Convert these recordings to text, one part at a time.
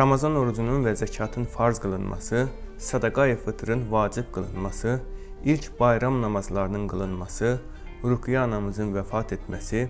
Ramazan orucunun və zəkatın farz qılınması, sadaqayı fıtrın vacib qılınması, ilk bayram namazlarının qılınması, Ruqiyyə anamızın vəfat etməsi,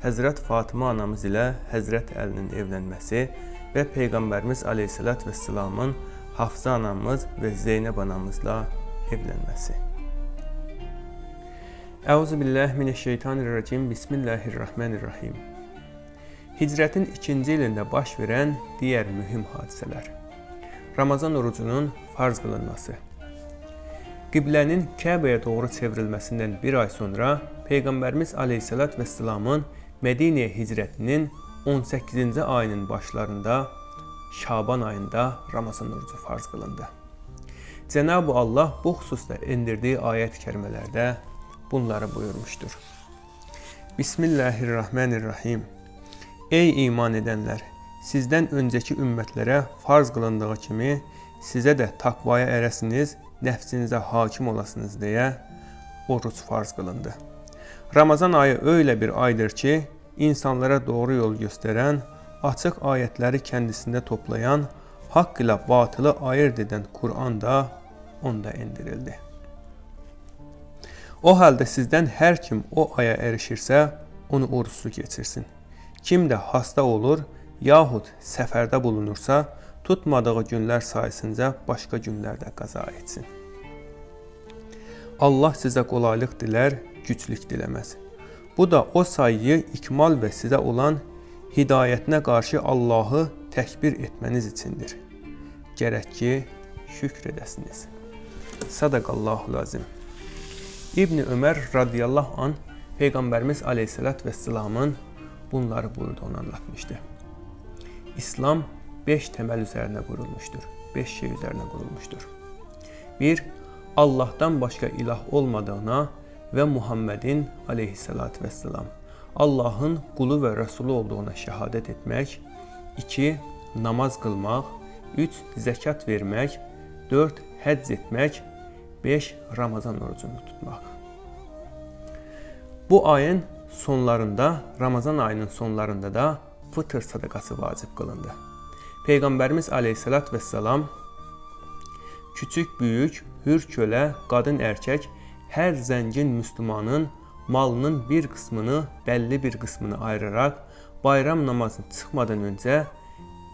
Həzrət Fatıma anamız ilə Həzrət Əlinin evlənməsi və Peyğəmbərimiz Aleyhisselat və Səlamın Hafsa anamız və Zeynəb anamızla evlənməsi. Əuzu billahi mineşşeytanirracim. Bismillahirrahmanirrahim. Hicrətin ikinci ilində baş verən digər mühüm hadisələr. Ramazan orucunun farz qılınması. Qiblənin Kəbəyə doğru çevrilməsindən bir ay sonra Peyğəmbərimiz Aleyhisselat və Səlamın Mədinəyə hicrətinin 18-ci ayının başlarında Şaban ayında Ramazan orucu farz qılındı. Cenab-ı Allah bu xüsusda endirdiyi ayət kərimələrdə bunları buyurmuşdur. Bismillahirrahmanirrahim. Ey iman edənlər, sizdən öncəki ümmətlərə farz qılındığı kimi sizə də takvaya ərəsiniz, nəfsinizə hakim olasınız deyə oruc farz qılındı. Ramazan ayı öyle bir aydır ki, insanlara doğru yol göstərən, açıq ayətləri kəndisində toplayan, haqq ilə batılı ayırt edən Kur'an da onda endirildi. O halde sizdən hər kim o aya erişirsə, onu oruçlu geçirsin. Kim de hasta olur yahut səfərdə bulunursa, tutmadığı günlər sayısınca başqa günlərdə qaza etsin. Allah sizə qolaylıq dilər, güclük diləməz. Bu da o sayıyı ikmal və sizə olan hidayətinə qarşı Allahı təkbir etməniz içindir. Gərək ki, şükr edəsiniz. Sadaqallahu lazim. İbni Ömer radiyallahu an Peygamberimiz aleyhissalat vesselamın bunları buyurdu onu anlatmıştı. İslam beş temel üzerine kurulmuştur. Beş şey üzerine kurulmuştur. Bir, Allah'tan başka ilah olmadığına ve Muhammed'in aleyhissalatü vesselam Allah'ın kulu ve Resulü olduğuna şehadet etmek. 2. Namaz kılmak. 3. Zekat vermek. 4. Həcc etmek. 5. Ramazan orucunu tutmak. Bu ayın sonlarında, Ramazan ayının sonlarında da fıtır sadakası vacib qılındı. Peyğəmbərimiz Aleyhisselat və Salam küçük, böyük, hür kölə, qadın, erkək hər zəngin müsəlmanın malının bir qismini, bəlli bir qismini ayıraraq bayram namazı çıxmadan öncə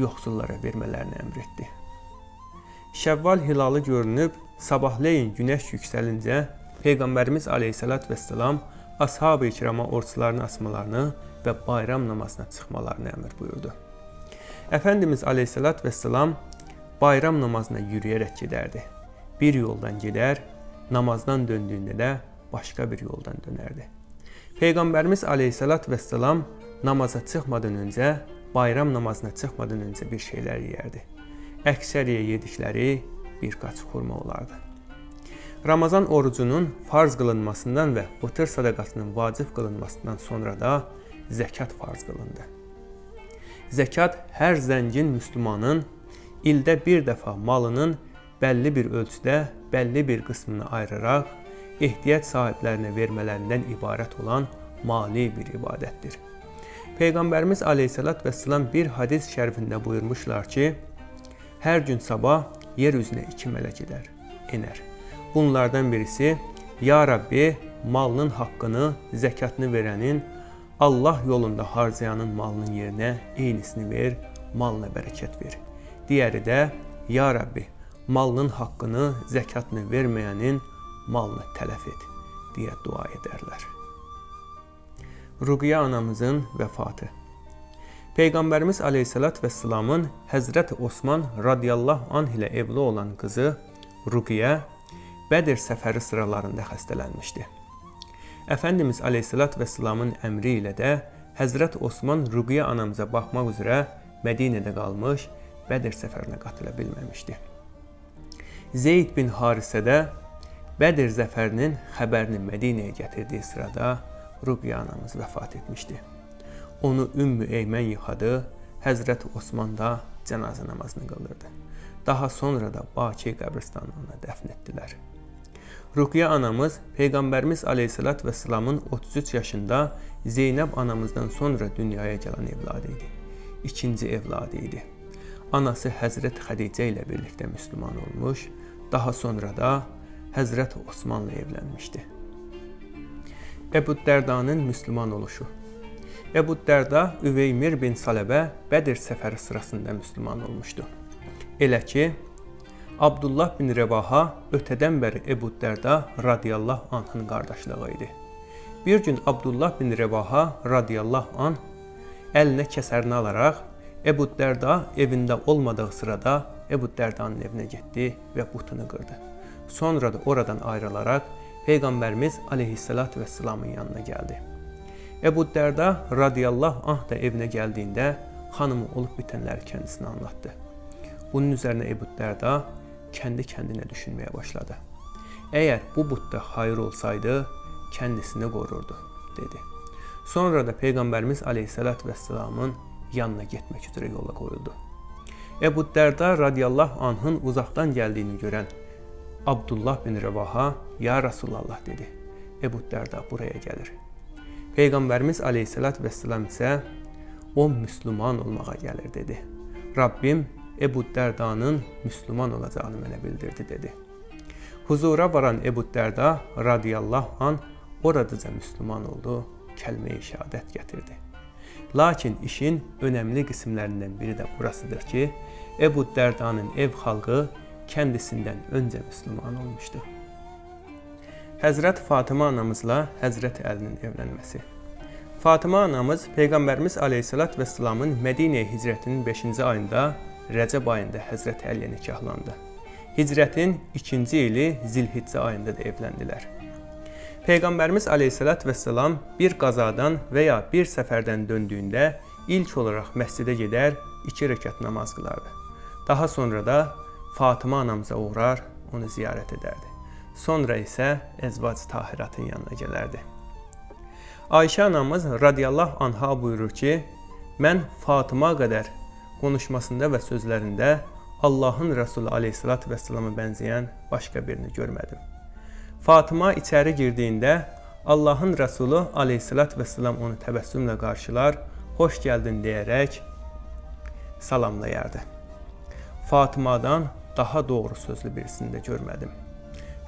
yoxsullara vermələrini əmr etdi. Şəvval hilalı görünüb sabahleyin günəş yüksəlincə Peyğəmbərimiz Aleyhisselat və Salam ashab-ı kirama oruçlarını asmalarını və bayram namazına çıxmalarını əmr buyurdu. Əfəndimiz aleyhissalat vesselam bayram namazına yürüyərək gedərdi. Bir yoldan gedər, namazdan döndüyündə də başqa bir yoldan dönərdi. Peyğəmbərimiz aleyhissalat vesselam namaza çıxmadan öncə, bayram namazına çıxmadan öncə bir şeylər yeyərdi. Əksəriyə yedikləri bir qaç xurma olardı. Ramazan orucunun farz qılınmasından və fıtır sadaqasının vacib qılınmasından sonra da zəkat farz qılındı. Zəkat hər zəngin müsəlmanın ildə bir dəfə malının bəlli bir ölçüdə, bəlli bir qismini ayıraraq ehtiyac sahiblərinə vermələrindən ibarət olan mali bir ibadətdir. Peyğəmbərimiz Aleyhisselat və Səlam bir hadis şərifində buyurmuşlar ki, hər gün sabah yer üzünə iki mələk edər, enər. Bunlardan birisi Ya Rabbi malının haqqını, zəkatını verənin Allah yolunda harcayanın malının yerinə eynisini ver, malına bərəkət ver. Digəri də Ya Rabbi malının haqqını, zəkatını verməyənin malını tələf et deyə dua edərlər. Ruqiyyə anamızın vəfatı Peyğəmbərimiz Aleyhisselat və Səlamın Həzrət Osman radiyallahu anh ilə evli olan qızı Ruqiyyə Bədir səfəri sıralarında xəstələnmişdi. Əfəndimiz Aleyhisselat və Səlamın əmri ilə də Həzrət Osman Ruqiyyə anamıza baxmaq üzrə Mədinədə qalmış, Bədir səfərinə qatıla bilməmişdi. Zeyd bin Harisə də Bədir zəfərinin xəbərini Mədinəyə gətirdiyi sırada Ruqiyyə anamız vəfat etmişdi. Onu Ümmü Eymən yıxadı, Həzrət Osman da cənazə namazını qıldırdı. Daha sonra da Bakı qəbristanlığına dəfn etdilər. Ruqiyyə anamız Peyğəmbərimiz Aleyhisselat və Səlamın 33 yaşında Zeynəb anamızdan sonra dünyaya gələn evladı idi. İkinci evladı idi. anası Həzrət Xədicə ilə birlikdə müsəlman olmuş, daha sonra da Həzrət Osmanla evlənmişdi. Əbu Dərdanın müsəlman oluşu. Əbu Dərda Üveymir bin Saləbə Bədir səfəri sırasında müsəlman olmuşdu. Elə ki, Abdullah bin Rəvaha ötədən bəri Əbu Dərda radiyallahu anhın qardaşlığı idi. Bir gün Abdullah bin Rəvaha radiyallahu anh əlinə kəsərini alaraq Əbu Dərda evində olmadığı sırada Əbu Dərdanın evinə getdi və butunu qırdı. Sonra da oradan ayrılaraq Peyğəmbərimiz aleyhissalat və salamın yanına gəldi. Əbu Dərda radiyallahu anh da evinə gəldiyində xanımı olub bitənləri kəndisine anlattı. Bunun üzərinə Əbu Dərda kendi kendine düşünmeye başladı. Eğer bu butta hayır olsaydı kendisini korurdu dedi. Sonra da Peygamberimiz Aleyhisselatü Vesselam'ın yanına gitmek üzere yola koyuldu. Ebu Derda radiyallahu anh'ın uzaktan geldiğini gören Abdullah bin Revaha ya Resulallah dedi. Ebu Derda buraya gelir. Peygamberimiz Aleyhisselatü Vesselam ise o Müslüman olmağa gelir dedi. Rabbim Ebu Derda'nın Müslüman olacağını mənə bildirdi dedi. Huzura varan Ebu Derda radiyallahu an oradaca Müslüman oldu, kəlmə-i şəhadət gətirdi. Lakin işin önemli qismlərindən biri də burasıdır ki, Ebu Derda'nın ev xalqı kendisinden önce Müslüman olmuştu. Həzrət Fatıma anamızla Həzrət Əlinin evlənməsi. Fatıma anamız Peyğəmbərimiz Aleyhisselat və Səlamın Mədinəyə hicrətinin 5-ci ayında Rəcəb ayında Həzrət Əliyə nikahlandı. Hicrətin 2-ci ili Zilhiccə ayında da evləndilər. Peyğəmbərimiz Aleyhisselat və Səlam bir qazadan və ya bir səfərdən döndüyündə ilk olaraq məscidə gedər, iki rəkat namaz qılardı. Daha sonra da Fatıma anamıza uğrar, onu ziyarət edərdi. Sonra isə Ezvac Tahiratın yanına gələrdi. Ayşə anamız radiyallahu anha buyurur ki, mən Fatıma qədər konuşmasında və sözlərində Allahın Resulü aleyhissalatü vesselam'a bənzəyən başqa birini görmədim. Fatıma içəri girdiyində Allahın Resulü aleyhissalatü vesselam onu təbəssümlə qarşılar, hoş gəldin deyərək salamlayardı. Fatımadan daha doğru sözlü birisini də görmədim.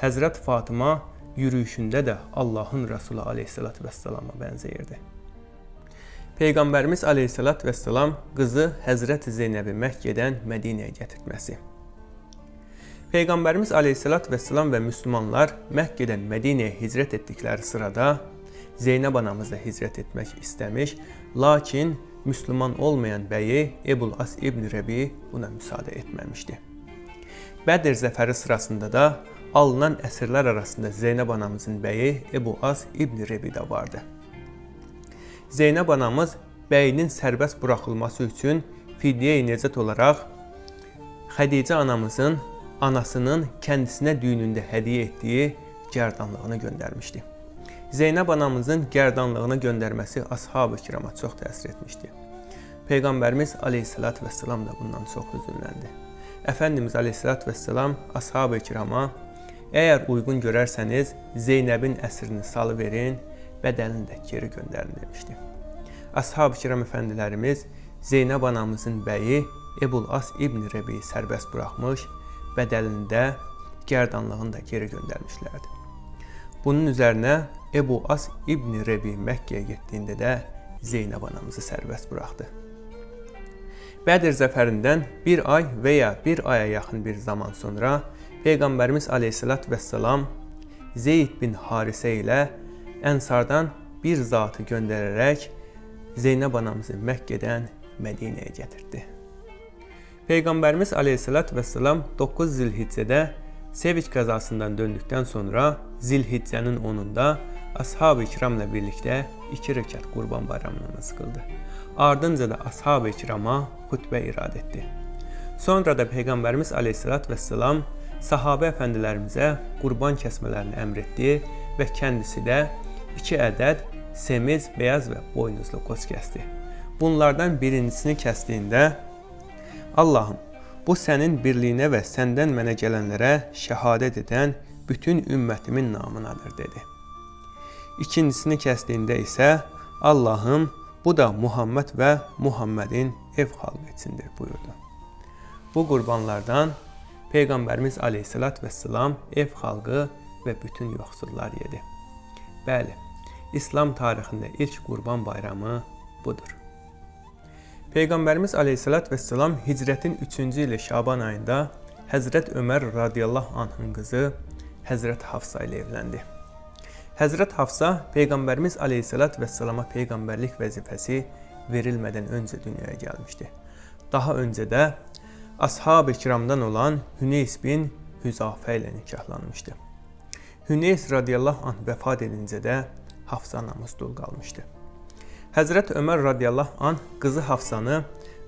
Həzrət Fatıma yürüyüşündə də Allahın Resulü aleyhissalatü vesselama bənzəyirdi. Peyğəmbərimiz aleyhissalatü vesselam qızı Həzrət Zeynəbi Məkkədən Mədinəyə gətirtməsi. Peyğəmbərimiz aleyhissalatü vesselam və müsəlmanlar Məkkədən Mədinəyə hicrət etdikləri sırada Zeynəb anamız da hicrət etmək istəmiş, lakin Müslüman olmayan bəyi Ebul As İbn Rəbi buna müsaade etməmişdi. Bədir zəfəri sırasında da alınan əsirlər arasında Zeynəb anamızın bəyi Ebu Az İbn Rebi də vardı. Zeynəb anamız bəyinin sərbəst buraxılması üçün fidyə-i necət olaraq Xədicə anamızın anasının kəndisine düyünündə hədiyyə etdiyi gərdanlığını göndərmişdi. Zeynəb anamızın gərdanlığını göndərməsi ashab-ı kirama çox təsir etmişdi. Peyğəmbərimiz aleyhissalat və səlam da bundan çox hüzünləndi. Əfəndimiz aleyhissalat və səlam ashab-ı kirama Eğer uygun görərsəniz Zeynəbin əsrini salı bədəlini də geri göndərin demişdi. Ashab-ı kiram əfəndilərimiz Zeynəb anamızın bəyi Ebul As İbn Rebi sərbəst buraxmış, bədəlini də gərdanlığını da geri göndərmişlərdi. Bunun üzərinə Ebu As İbn Rebi Məkkəyə getdiyində də Zeynəb anamızı sərbəst buraxdı. Bədir zəfərindən bir ay və ya bir aya yaxın bir zaman sonra Peyğəmbərimiz Aleyhisselat vesselam Zeyd bin Harisə ilə Ənsardan bir zatı göndərərək Zeynəb anamızı Məkkədən Mədinəyə gətirdi. Peyğəmbərimiz Aleyhisselat vesselam 9 Zilhiccədə Sevic qəzasından döndükdən sonra Zilhiccənin 10-unda ashab-ı kiramla birlikdə 2 rəkat Qurban bayramı namazı qıldı. Ardınca da ashab-ı kirama xutbə irad etdi. Sonra da Peyğəmbərimiz Aleyhisselat vesselam sahabə əfəndilərimizə qurban kəsmələrini əmr etdi və kəndisi də iki ədəd semiz, beyaz və boynuzlu qoç kəsdi. Bunlardan birincisini kəsdiyində Allahım, bu sənin birliyinə və səndən mənə gələnlərə şəhadət edən bütün ümmətimin namınadır dedi. İkincisini kəsdiyində isə Allahım, bu da Muhammed və Muhammedin ev xalqı üçündür buyurdu. Bu qurbanlardan Peyğəmbərimiz Aleyhisselat vesselam ev xalqı və bütün yoxsullar yedi. Bəli, İslam tarixində ilk qurban bayramı budur. Peyğəmbərimiz Aleyhisselat vesselam hicrətin 3-cü ili Şaban ayında Həzrət Ömər radiyallahu anhın qızı Həzrət Hafsa ilə evləndi. Həzrət Hafsa Peyğəmbərimiz Aleyhisselat vesselama peyğəmbərlik vəzifəsi verilmədən öncə dünyaya gəlmişdi. Daha öncə də ashab-ı kiramdan olan Hüneys bin Hüzafə ilə nikahlanmışdı. Hüneys radiyallahu anh vəfat edincə də Hafsa anamız dul qalmışdı. Həzrət Ömər radiyallahu anh qızı Hafsanı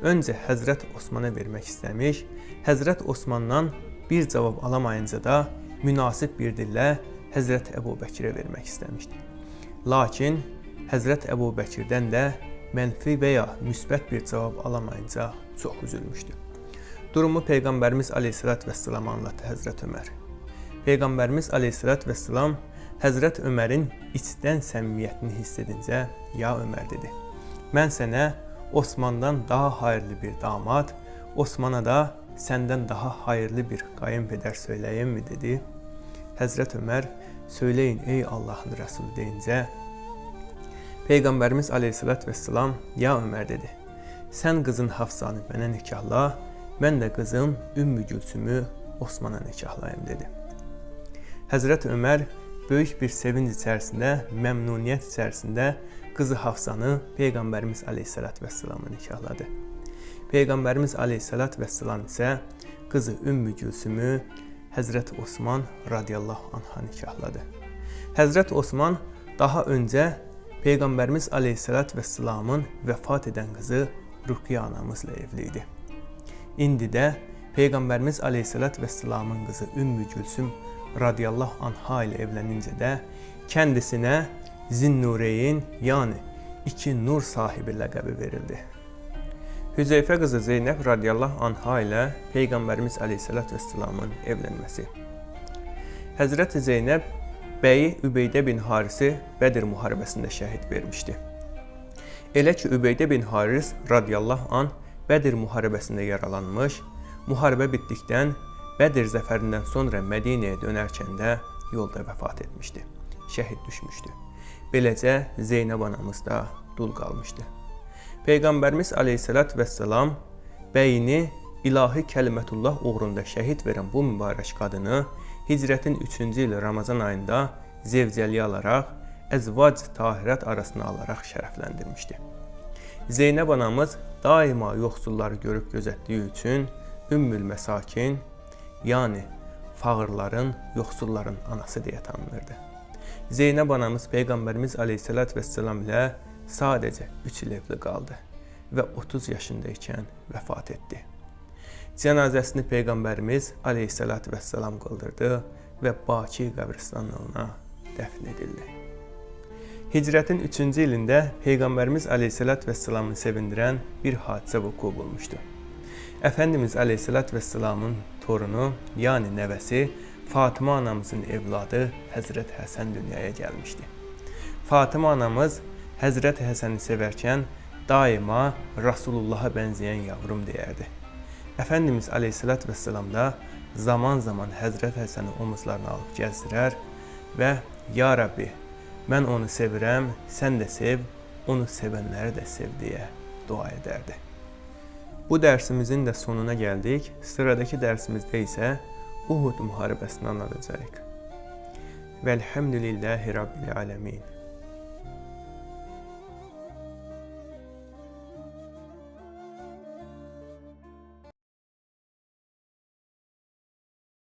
öncə Həzrət Osmana vermək istəmiş, Həzrət Osmandan bir cavab alamayınca da münasib bir dillə Həzrət Əbu Bəkirə vermək istəmişdi. Lakin Həzrət Əbu Bəkirdən də mənfi və ya müsbət bir cavab alamayınca çox üzülmüşdü. Durumu Peyğəmbərimiz Aleyhisselat vəssalam anlattı Həzrət Ömər. Peyğəmbərimiz Aleyhisselat vəssalam Həzrət Ömərin içdən səmimiyyətini hiss edincə, "Ya Ömər" dedi. "Mən sənə Osmandan daha hayırlı bir damad, Osmana da səndən daha hayırlı bir qayınpedər söyləyimmi?" dedi. Həzrət Ömər "Söyləyin ey Allahın Rəsulu" deyincə, Peyğəmbərimiz Aleyhisselat vesselam "Ya Ömər" dedi. "Sən qızın Hafsanı mənə nikahla, mən də qızım Ümmü Gülsümü Osmana nikahlayım" dedi. Həzrət Ömər böyük bir sevinç içərisində, məmnuniyyət içərisində qızı Hafsanı Peyğəmbərimiz Aleyhisselat vesselam'a nikahladı. Peyğəmbərimiz Aleyhisselat vesselam isə qızı Ümmü Gülsümü Həzrət Osman radiyallahu anha nikahladı. Həzrət Osman daha öncə Peyğəmbərimiz Aleyhisselat vesselamın vəfat edən qızı Ruqiyyə anamızla evli idi. İndi də Peyğəmbərimiz Aleyhisselat vesselamın qızı Ümmü Gülsüm radiyallahu anha ilə evlənincə də kəndisinə Zinnureyn, yəni iki nur sahibi ləqəbi verildi. Hüzeyfə qızı Zeynəb radiyallahu anha ilə Peyğəmbərimiz Aleyhisselat vesselamın evlənməsi. Həzrət Zeynəb bəyi Übeydə bin Harisi Bədir müharibəsində şəhid vermişdi. Elə ki Übeydə bin Haris radiyallahu an Bədir müharibəsində yaralanmış, müharibə bitdikdən Bədir zəfərindən sonra Mədinəyə dönərkən də yolda vəfat etmişdi. Şəhid düşmüşdü. Beləcə Zeynəb anamız da dul qalmışdı. Peyğəmbərimiz Aleyhisselat vesselam bəyini ilahi kəlimətullah uğrunda şəhid verən bu mübarək qadını hicrətin 3-cü ili Ramazan ayında zevcəliyə alaraq əzvac tahirət arasına alaraq şərəfləndirmişdi. Zeynəb anamız daima yoxsulları görüb gözətdiyi üçün Ümmül Məsakin, yəni fağırların, yoxsulların anası deyə tanınırdı. Zeynəb anamız Peyğəmbərimiz Aleyhisselat vesselam ilə sadəcə 3 il evli qaldı və 30 yaşında ikən vəfat etdi. Cənazəsini Peyğəmbərimiz Aleyhisselat vesselam qıldırdı və Baki qəbristanlığına dəfn edildi. Hicrətin 3-cü ilində Peyğəmbərimiz Aleyhisselat vesselamı sevindirən bir hadisə vuku bulmuşdu. Əfəndimiz Aleyhisselat vesselamın torunu, yəni nəvəsi Fatıma anamızın evladı Həzrət Həsən dünyaya gəlmişdi. Fatıma anamız Həzrət Həsəni sevərkən daima Rasulullah'a bənzəyən yavrum deyərdi. Əfəndimiz Aleyhisselat vesselam da zaman zaman Həzrət Həsəni omuzlarına alıb gəzdirər və Ya Rabbi, mən onu sevirəm, sən də sev, onu sevənləri də sev deyə dua edərdi. Bu dərsimizin də sonuna gəldik. Sıradakı dərsimizdə isə Uhud müharibəsini anlatacağıq. Vəlhamdülillahi Rabbil alemin.